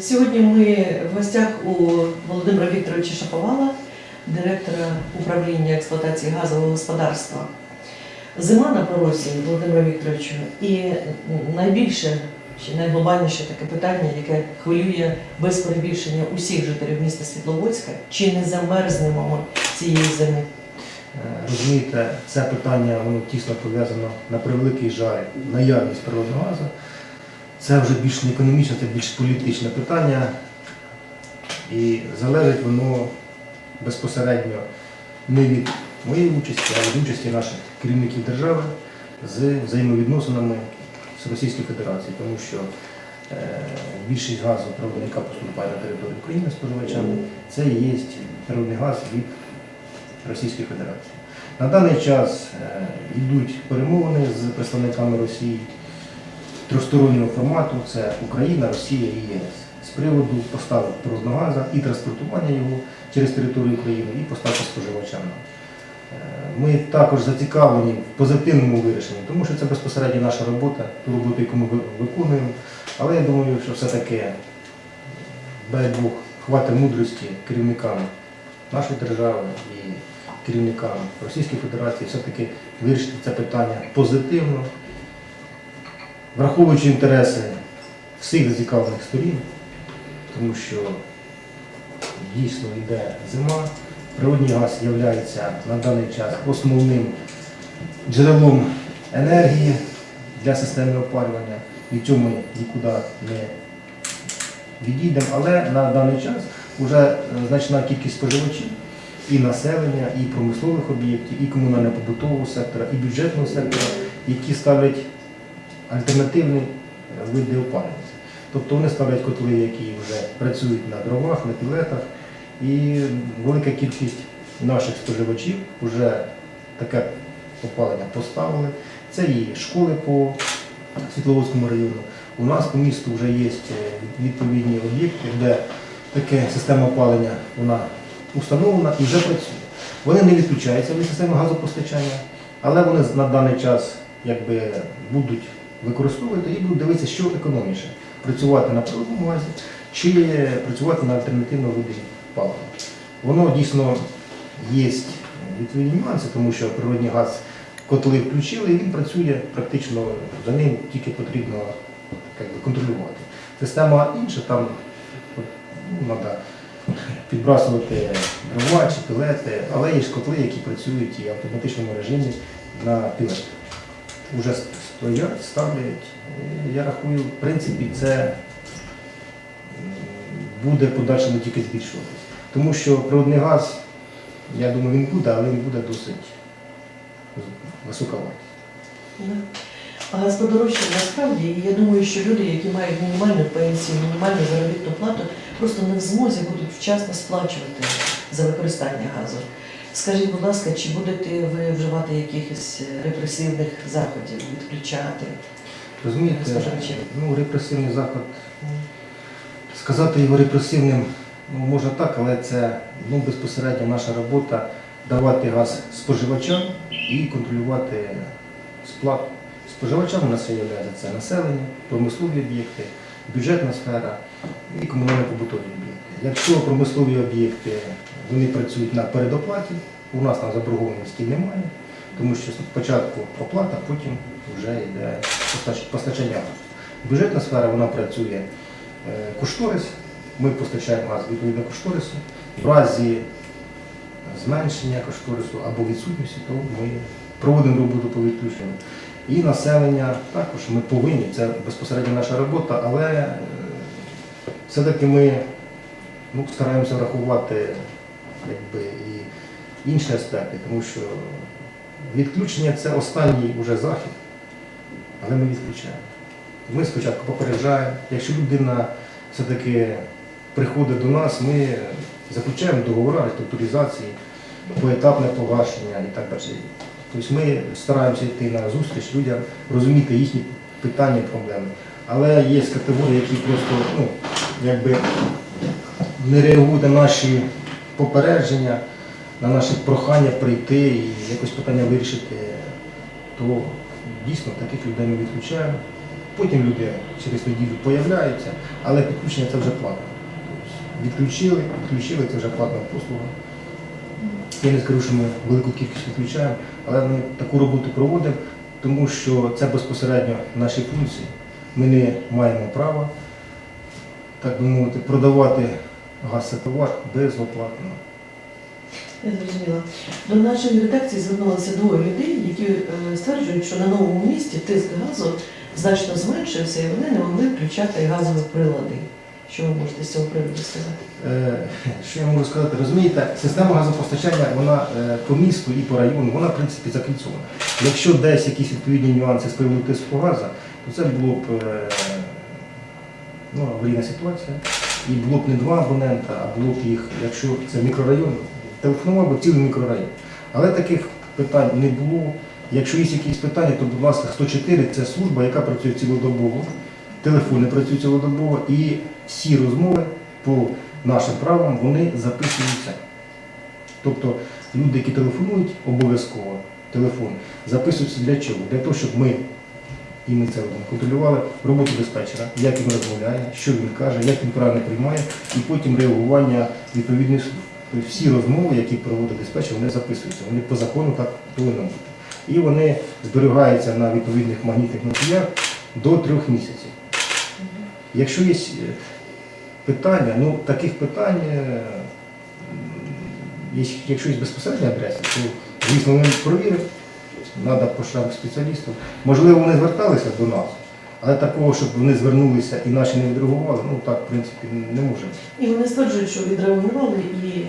Сьогодні ми в гостях у Володимира Вікторовича Шаповала, директора управління експлуатації газового господарства. Зима на порозі Володимира Вікторовичу, і найбільше чи найглобальніше таке питання, яке хвилює без перебільшення усіх жителів міста Світловодська, чи не замерзнемо ми цієї зими? Е, Розумієте, це питання воно тісно пов'язано на превеликий жаль, наявність природного газу. Це вже більш не економічне, це більш політичне питання. І залежить воно безпосередньо не від моєї участі, а від участі наших керівників держави з взаємовідносинами з Російською Федерацією, тому що е, більшість газу проводника поступає на територію України споживачами. Це є природний газ від Російської Федерації. На даний час е, йдуть перемовини з представниками Росії трьохстороннього формату це Україна, Росія і ЄС з приводу поставок природного газу і транспортування його через територію України і поставки споживачам. Е, Ми також зацікавлені в позитивному вирішенні, тому що це безпосередньо наша робота, ту роботу, яку ми виконуємо. Але я думаю, що все-таки, дай Бог, хватить мудрості керівникам нашої держави і керівникам Російської Федерації все-таки вирішити це питання позитивно, враховуючи інтереси всіх зацікавлених сторін, тому що дійсно йде зима, природний газ є на даний час основним джерелом енергії для системи опалювання. Від цього ми нікуди не відійдемо, але на даний час вже значна кількість споживачів і населення, і промислових об'єктів, і комунально-побутового сектора, і бюджетного сектора, які ставлять альтернативні е, види опалення. Тобто вони ставлять котли, які вже працюють на дровах, на пілетах, і велика кількість наших споживачів вже таке опалення поставили. Це і школи по Світловодському району. У нас по місту вже є е, відповідні об'єкти, де така система опалення вона установлена і вже працює. Вони не відключаються від системи газопостачання, але вони на даний час якби, будуть використовувати і будуть дивитися, що економніше працювати на природному газі чи працювати на альтернативному виді палива. Воно дійсно є відповідні нюанси, тому що природний газ котли включили, і він працює практично за ним тільки потрібно би, контролювати. Система інша, там ну, треба підбрасувати дрова чи пілети, але є ж котли, які працюють і в автоматичному режимі на пілети. Уже стоять, ставлять. Я рахую, в принципі, це буде подальшому тільки збільшуватися. Тому що природний газ, я думаю, він буде, але він буде досить високоватий. Да. А газ подорожчав насправді, і я думаю, що люди, які мають мінімальну пенсію, мінімальну заробітну плату, просто не в змозі будуть вчасно сплачувати за використання газу. Скажіть, будь ласка, чи будете ви вживати якихось репресивних заходів, відключати? Розумієте, ну, репресивний заход, сказати його репресивним ну, можна так, але це ну, безпосередньо наша робота давати газ споживачам і контролювати сплату. Споживачам у нас є це населення, промислові об'єкти, бюджетна сфера і комунально-побутові об'єкти. Якщо промислові об'єкти вони працюють на передоплаті, у нас там заборгованості немає, тому що спочатку оплата, потім вже йде постачання. Бюджетна сфера вона працює е, кошторис, ми постачаємо газ відповідно кошторису. В разі зменшення кошторису або відсутності, то ми проводимо роботу по відключенню. І населення також ми повинні, це безпосередньо наша робота, але е, все-таки ми ну, стараємося врахувати якби, і інші аспекти, тому що відключення це останній уже захід, але ми відключаємо. Ми спочатку попереджаємо, якщо людина все-таки приходить до нас, ми заключаємо договори реструктуризації, поетапне погашення і так далі. Тобто ми стараємося йти на зустріч людям, розуміти їхні питання, і проблеми. Але є категорії, які просто ну, якби не реагують на наші попередження, на наші прохання прийти і якось питання вирішити, то дійсно таких людей ми відключаємо. Потім люди через неділю появляються, але підключення це вже платно. Тобто Відключили, відключили, це вже платна послуга. Я не скажу, що ми велику кількість відключаємо, але ми таку роботу проводимо, тому що це безпосередньо наші функції. Ми не маємо права, так би мовити, продавати газ та товар безоплатно. Я зрозуміла. До нашої редакції звернулося двоє людей, які е, стверджують, що на новому місті тиск газу значно зменшився і вони не могли включати газові прилади. Що ви можете з цього приводу сказати? Е, Що я можу сказати? Розумієте, система газопостачання вона е, по місту і по району, вона в принципі закільцована. Якщо десь якісь відповідні нюанси з приводу тиску газу, то це було б е, ну, аварійна ситуація. І було б не два абонента, а було б їх, якщо це мікрорайон, телефонував би цілий мікрорайон. Але таких питань не було. Якщо є якісь питання, то, будь ласка, 104 це служба, яка працює цілодобово, телефони працюють цілодобово, і всі розмови по нашим правилам вони записуються. Тобто люди, які телефонують, обов'язково телефон записуються для чого? Для того, щоб ми, і ми це контролювали роботу диспетчера, як він розмовляє, що він каже, як він правильно приймає, і потім реагування відповідних. Тобто всі розмови, які проводить диспетчер, вони записуються. Вони по закону так повинні бути. І вони зберігаються на відповідних магнітних носіях до трьох місяців. Якщо є е, питання, ну таких питань, е, якщо є безпосередня адреса, то звісно ми провіримо, треба пошлях спеціалістів. Можливо, вони зверталися до нас, але такого, щоб вони звернулися і наші не відреагували, ну так, в принципі, не можемо. І вони стверджують, що відреагували і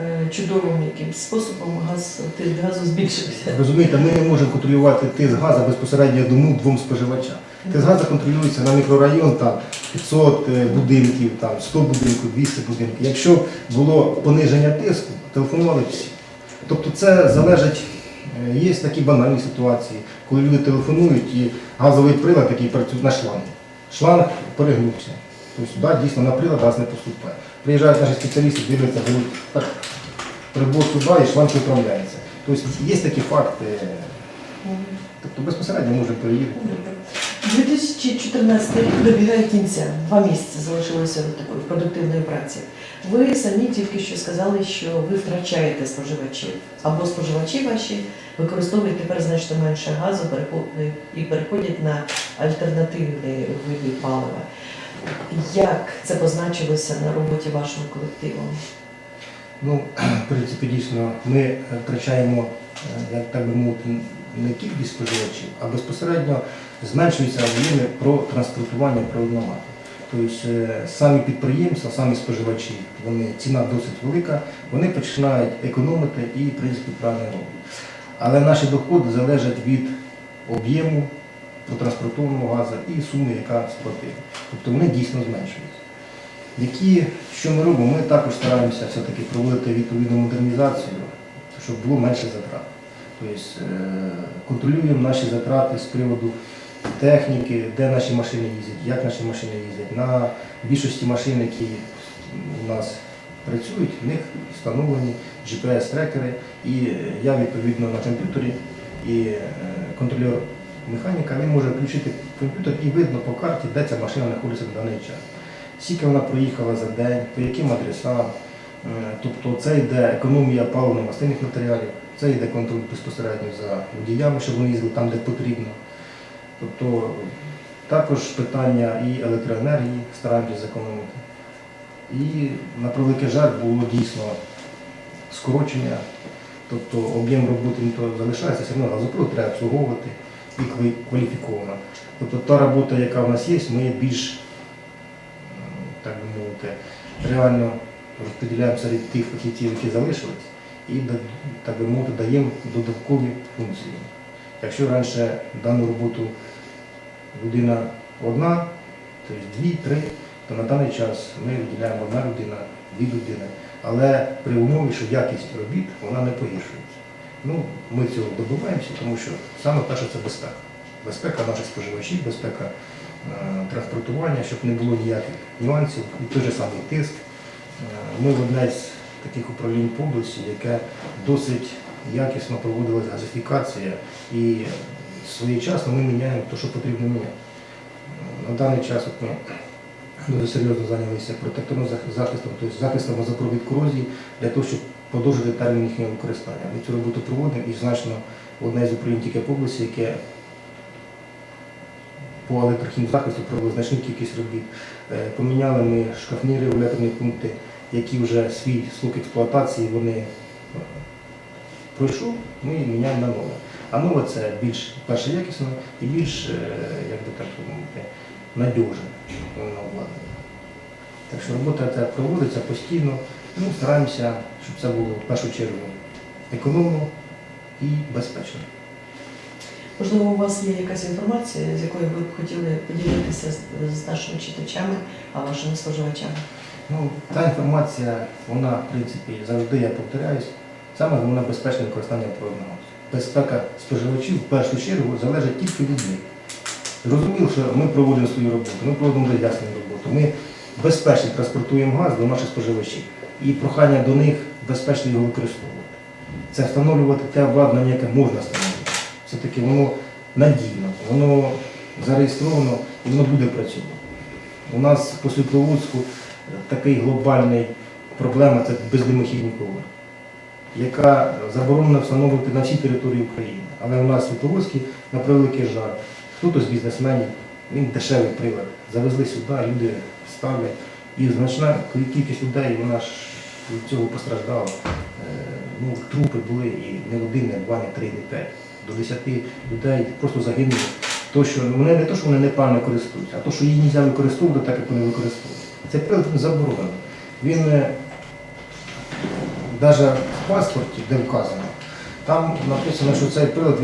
е, чудовим якимсь способом газ, тиск газу збільшився. Розумієте, ми не можемо контролювати тиск газу безпосередньо дому двом споживачам. Тиск газу контролюється на мікрорайон там 500 е, будинків, там 100 будинків, 200 будинків. Якщо було пониження тиску, телефонували всі. Тобто це залежить, є такі банальні ситуації, коли люди телефонують і газовий прилад, який працює на шланг. Шланг перегнувся. Тобто, да, дійсно на прилад газ не поступає. Приїжджають наші спеціалісти, дивляться, беруть так, прибор сюди і шланг виправляється. Тобто є такі факти. Тобто безпосередньо можемо перевірити. 2014 рік добігає кінця. Два місяці залишилося до такої продуктивної праці. Ви самі тільки що сказали, що ви втрачаєте споживачів або споживачі ваші використовують тепер значно менше газу і переходять на альтернативні види палива. Як це позначилося на роботі вашого колективу? Ну, в принципі, дійсно, ми втрачаємо, е, як так би мовити, не кількість споживачів, а безпосередньо зменшуються об'єми про транспортування провідного газу. Тобто е, самі підприємства, самі споживачі, вони, ціна досить велика, вони починають економити і, в принципі, правильно роблять. Але наші доходи залежать від об'єму протранспортованого газу і суми, яка сплатила. Тобто вони дійсно зменшуються. Які, що ми робимо? Ми також стараємося все-таки проводити відповідну модернізацію, щоб було менше затрат. Тобто е, контролюємо наші затрати з приводу техніки, де наші машини їздять, як наші машини їздять. На більшості машин, які у нас працюють, в них встановлені GPS-трекери, і я відповідно на комп'ютері і е, контролер механіка він може включити комп'ютер і видно по карті, де ця машина знаходиться на даний час скільки вона проїхала за день, по яким адресам. Е, Тобто це йде економія паливно-мастильних матеріалів, це йде контроль безпосередньо за водіями, щоб вони їздили там, де потрібно. Тобто також питання і електроенергії стараємося зекономити. І на превеликий жаль було дійсно скорочення, тобто об'єм роботи не то залишається, все одно газопровод треба обслуговувати і кваліфіковано. Тобто та робота, яка в нас є, ми більш так би мовити, реально розподіляємо серед тих фахівців, які залишились, і так би мовити, даємо додаткові функції. Якщо раніше дану роботу людина одна, тобто дві, три, то на даний час ми виділяємо одна людина, дві людини. Але при умові, що якість робіт вона не погіршується. Ну, ми цього добиваємося, тому що саме перше це безпека. Безпека наших споживачів, безпека е, транспортування, щоб не було ніяких нюансів, і той же самий тиск. Е, Ми в одне з таких управлінь області, яке досить якісно проводилась газифікація і своєчасно ми міняємо те, що потрібно міняти. На даний час от ми дуже серйозно зайнялися протекторним захистом, тобто захистом газопровід корозії, для того, щоб подовжити термін їхнього використання. Ми цю роботу проводимо і значно одне з управлінь тільки області, яке по електрохімзахисту провело значну кількість робіт. Е, Поміняли ми шкафні регуляторні пункти, які вже свій срок експлуатації вони е, пройшов, ми міняємо на нове. А нове це більш перше якісно і більш, е, як би так мовити, надіжне обладнання. Так що робота ця проводиться постійно. Ну, стараємося, щоб це було в першу чергу економно і безпечно. Можливо, у вас є якась інформація, з якою ви б хотіли поділитися з, нашими читачами, а вашими споживачами? Ну, та інформація, вона, в принципі, завжди я повторяюсь, саме головне безпечне використання природного. Безпека споживачів в першу чергу залежить тільки від них. Зрозуміло, що ми проводимо свою роботу, ми проводимо роз'яснення роботу. Ми безпечно транспортуємо газ до наших споживачів. І прохання до них безпечно його використовувати. Це встановлювати те обладнання, яке можна встановити. Все-таки воно надійно, воно зареєстровано і воно буде працювати. У нас по Світловодську такий глобальний проблема це бездимохідні коври, яка заборонена встановлювати на всій території України. Але у нас в Світловодській, на превеликий жаль, хтось з бізнесменів, він дешевий прилад, завезли сюди, люди ставлять. І значна кількість людей, вона ж від цього постраждала. Е, Ну, трупи були і не один, не два, не три, не п'ять. До десяти людей просто загинули. То, що вони не то, що вони неправильно користуються, а то, що її не можна використовувати так, як вони використовують. Це прилад заборонено. Він навіть в паспорті, де вказано, там написано, що цей прилад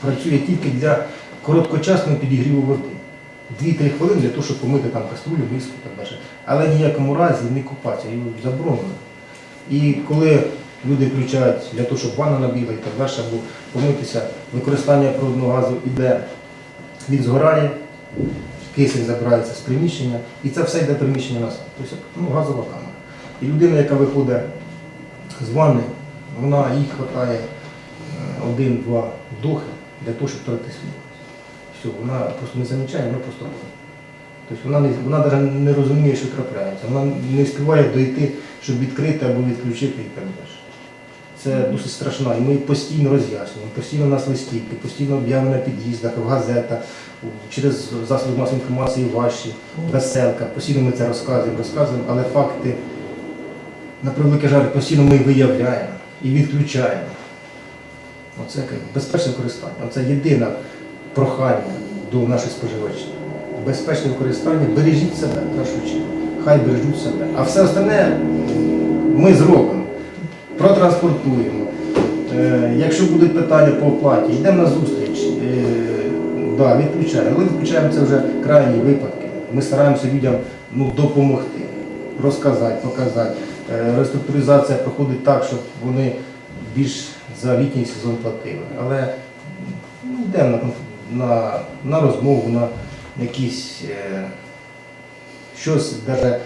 працює тільки для короткочасного підігріву води. 2-3 хвилини для того, щоб помити там каструлю, миску так далі. Але ніякому разі не купатися, його заборонено. І коли люди включають для того, щоб ванна набігла і так далі, або помитися, використання природного газу іде, він згорає, кисень забирається з приміщення, і це все йде приміщення на сам. Тобто ну, газова камера. І людина, яка виходить з ванни, вона їй вистачає один-два вдохи для того, щоб втратити свій. Все, вона просто не замічає, вона просто робить. Тобто вона, не, вона навіть не розуміє, що трапляється. Вона не співає дойти, щоб відкрити або відключити і так далі. Це досить страшно. І ми постійно роз'яснюємо, постійно нас листівки, постійно об'явимо на під'їздах, в газетах, через засоби масової інформації ваші, веселка. Постійно ми це розказуємо, розказуємо, але факти, на превеликий жаль, постійно ми виявляємо і відключаємо. Оце безпечне використання. Оце єдине прохання до наших споживачів. Безпечне використання, бережіть себе чергу. Хай бережуть себе. А все остальне ми зробимо, протранспортуємо. Е, якщо будуть питання по оплаті, йдемо на зустріч. Е, да, відключаємо. Але відключаємо це вже крайні випадки. Ми стараємося людям ну, допомогти, розказати, показати. Е, реструктуризація проходить так, щоб вони більш за літній сезон платили. Але ну, йдемо на, на, на розмову, на якісь е, щось навіть е,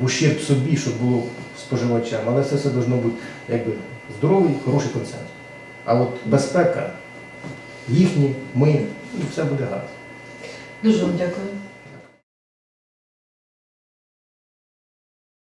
в ущерб собі, щоб було споживачам. Але це все має бути якби, здоровий, хороший консенсус. А от безпека їхні, ми, і все буде гаразд. Дуже вам дякую.